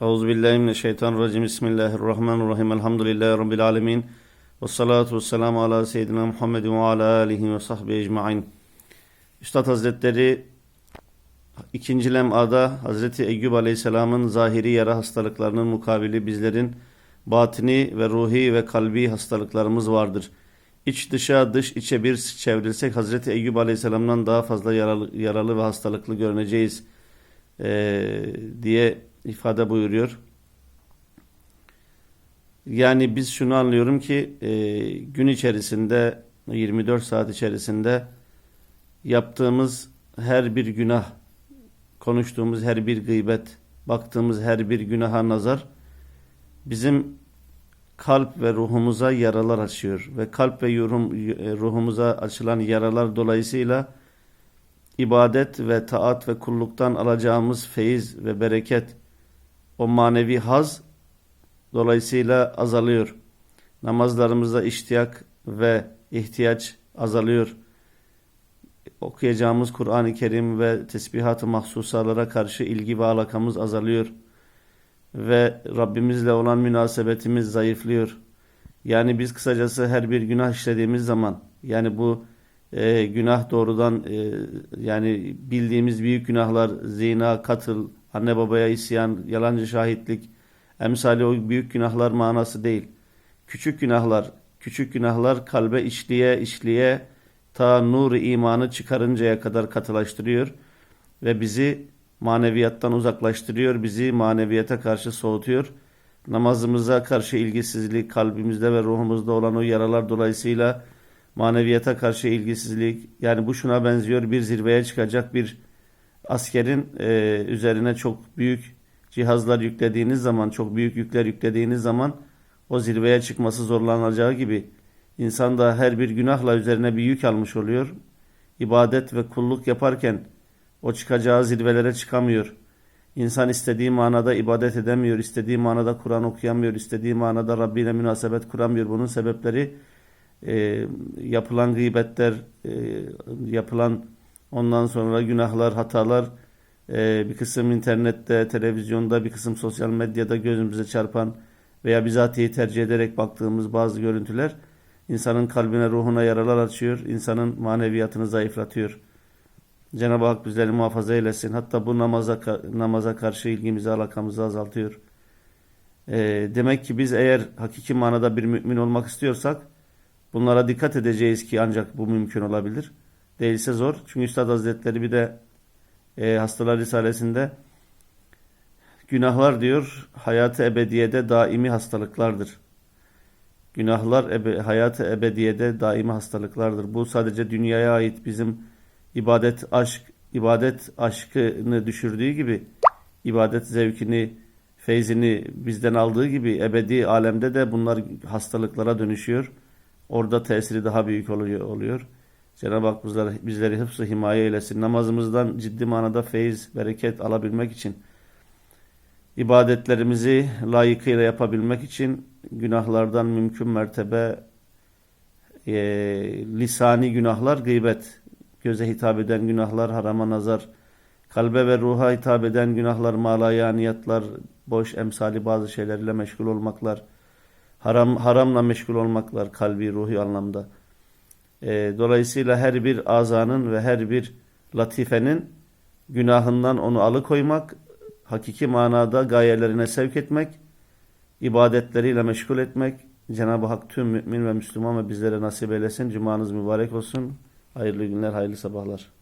Euzubillahimineşşeytanirracim. Bismillahirrahmanirrahim. Elhamdülillahi Rabbil alemin. Ve salatu ve selamu ala seyyidina Muhammedin ve ala alihi ve sahbihi ecma'in. Üstad Hazretleri ikinci lem'ada Hazreti Eyyub Aleyhisselam'ın zahiri yara hastalıklarının mukabili bizlerin batini ve ruhi ve kalbi hastalıklarımız vardır. İç dışa dış içe bir çevrilsek Hazreti Eyyub Aleyhisselam'dan daha fazla yaralı, yaralı ve hastalıklı görüneceğiz ee, diye ifade buyuruyor. Yani biz şunu anlıyorum ki e, gün içerisinde 24 saat içerisinde yaptığımız her bir günah, konuştuğumuz her bir gıybet, baktığımız her bir günaha nazar bizim kalp ve ruhumuza yaralar açıyor ve kalp ve yorum, ruhumuza açılan yaralar dolayısıyla ibadet ve taat ve kulluktan alacağımız feyiz ve bereket o manevi haz dolayısıyla azalıyor. Namazlarımızda iştiyak ve ihtiyaç azalıyor. Okuyacağımız Kur'an-ı Kerim ve tesbihat-ı mahsusalara karşı ilgi ve alakamız azalıyor. Ve Rabbimizle olan münasebetimiz zayıflıyor. Yani biz kısacası her bir günah işlediğimiz zaman yani bu e, günah doğrudan e, yani bildiğimiz büyük günahlar zina, katıl, anne babaya isyan, yalancı şahitlik, emsali o büyük günahlar manası değil. Küçük günahlar, küçük günahlar kalbe işliye işliye ta nur imanı çıkarıncaya kadar katılaştırıyor ve bizi maneviyattan uzaklaştırıyor, bizi maneviyata karşı soğutuyor. Namazımıza karşı ilgisizlik, kalbimizde ve ruhumuzda olan o yaralar dolayısıyla maneviyata karşı ilgisizlik, yani bu şuna benziyor bir zirveye çıkacak bir askerin e, üzerine çok büyük cihazlar yüklediğiniz zaman, çok büyük yükler yüklediğiniz zaman o zirveye çıkması zorlanacağı gibi insan da her bir günahla üzerine bir yük almış oluyor. İbadet ve kulluk yaparken o çıkacağı zirvelere çıkamıyor. İnsan istediği manada ibadet edemiyor, istediği manada Kur'an okuyamıyor, istediği manada Rabbi ile münasebet kuramıyor. Bunun sebepleri e, yapılan gıybetler, e, yapılan ondan sonra günahlar, hatalar, e, bir kısım internette, televizyonda, bir kısım sosyal medyada gözümüze çarpan veya bizatihi tercih ederek baktığımız bazı görüntüler insanın kalbine, ruhuna yaralar açıyor, insanın maneviyatını zayıflatıyor. Cenab-ı Hak bizleri muhafaza eylesin. Hatta bu namaza, namaza karşı ilgimizi, alakamızı azaltıyor. E, demek ki biz eğer hakiki manada bir mümin olmak istiyorsak bunlara dikkat edeceğiz ki ancak bu mümkün olabilir. Değilse zor. Çünkü Üstad Hazretleri bir de e, Hastalar Risalesi'nde günahlar diyor hayatı ebediyede daimi hastalıklardır. Günahlar ebe, hayatı ebediyede daimi hastalıklardır. Bu sadece dünyaya ait bizim ibadet aşk ibadet aşkını düşürdüğü gibi ibadet zevkini feyzini bizden aldığı gibi ebedi alemde de bunlar hastalıklara dönüşüyor. Orada tesiri daha büyük oluyor. oluyor. Cenab-ı Hak bizleri, bizleri hıfzı himaye eylesin. Namazımızdan ciddi manada feyiz, bereket alabilmek için, ibadetlerimizi layıkıyla yapabilmek için günahlardan mümkün mertebe e, lisani günahlar, gıybet, göze hitap eden günahlar, harama nazar, kalbe ve ruha hitap eden günahlar, malayaniyatlar, boş emsali bazı şeylerle meşgul olmaklar, haram haramla meşgul olmaklar kalbi, ruhi anlamda. E, dolayısıyla her bir azanın ve her bir latifenin günahından onu alıkoymak, hakiki manada gayelerine sevk etmek, ibadetleriyle meşgul etmek, Cenab-ı Hak tüm mümin ve Müslüman ve bizlere nasip eylesin. Cumanız mübarek olsun. Hayırlı günler, hayırlı sabahlar.